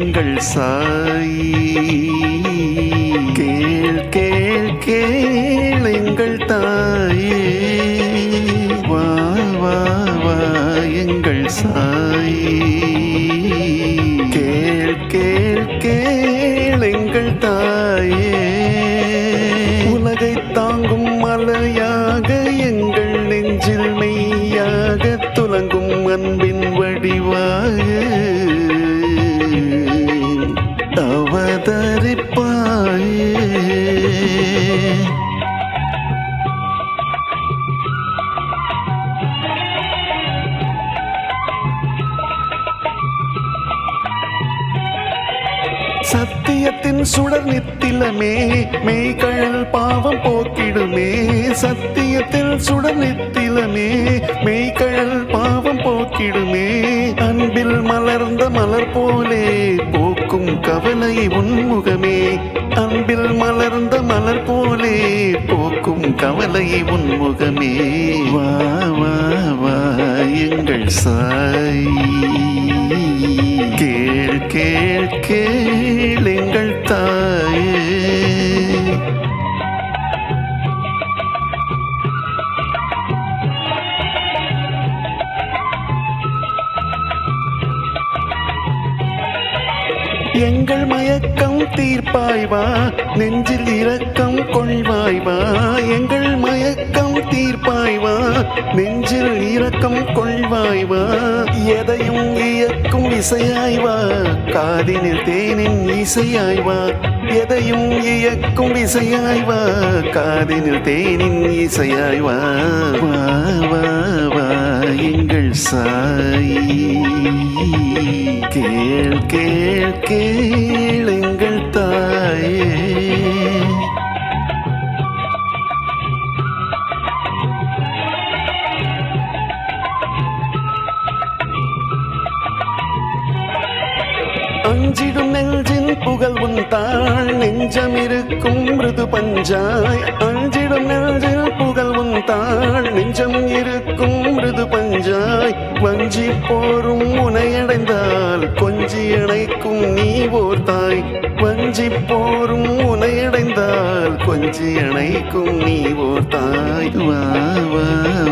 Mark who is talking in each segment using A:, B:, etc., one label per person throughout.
A: எங்கள் சாயி. கேள் கேள் கேள் எங்கள் தாயே. வா வா வா எங்கள் சாயி. கேள் கேள் கேள் எங்கள் தாயே. உலகை தாங்கும் மலையாக எங்கள் நெஞ்சில் மெய்யாக துலங்கும் அன்பின் வடிவாக சுடர் நித்திலமே மெய்கழல் பாவம் போக்கிடுமே சத்தியத்தில் சுடர் நித்திலமே மெய்கழல் பாவம் போக்கிடுமே. அன்பில் மலர்ந்த மலர் போலே போக்கும் கவலை உன்முகமே அன்பில் மலர்ந்த மலர் போலே போக்கும் கவலை உன்முகமே வா வா வா எங்கள் சாய். கேள் கேள் கேள் எங்கள் தாயே. எங்கள் மயக்கம் தீர்ப்பாய்வா நெஞ்சில் இரக்கம் கொள்வாய்வா நெஞ்சில் இரக்கம் கொள்வாய்வா? எதையும் இயக்கும் இசையாய்வா காதினில் தேனின் இசையாய்வா? எதையும் இயக்கும் இசையாய்வா காதினில் தேனின் இசையாய்வா? வா வா வா எங்கள் சாய். கேள் கேள் கேள். அஞ்சிடும் நெஞ்சின் புகழ் உன் தாள் நெஞ்சம் இருக்கும் மிருது பஞ்சாய். அஞ்சிடும் நெஞ்சில் புகழ் உன் தாள் நெஞ்சம் இருக்கும் மிருது பஞ்சாய். வஞ்சி போரும் உனையடைந்தால் கொஞ்சி அணைக்கும் நீ ஓர் தாய். வஞ்சி போரும் உனையடைந்தால் கொஞ்சி அணைக்கும் நீ ஓர் தாய். வா வா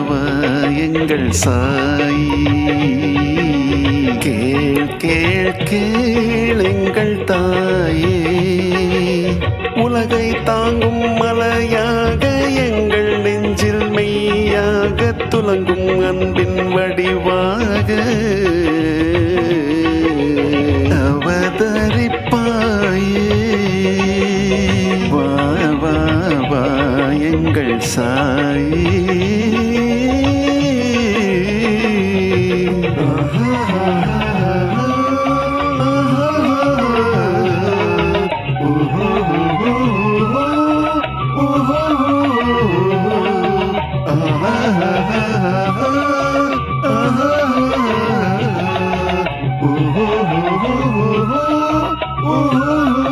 A: வா எங்கள் சாய். கேள் கேள் கேள். தாங்கும் மலையாக எங்கள் நெஞ்சில் மெய்யாக துலங்கும் அன்பின் வடிவாக. அவதரிப்பாயே. வா வா வா எங்கள் சாயே. ooh, ooh, ooh.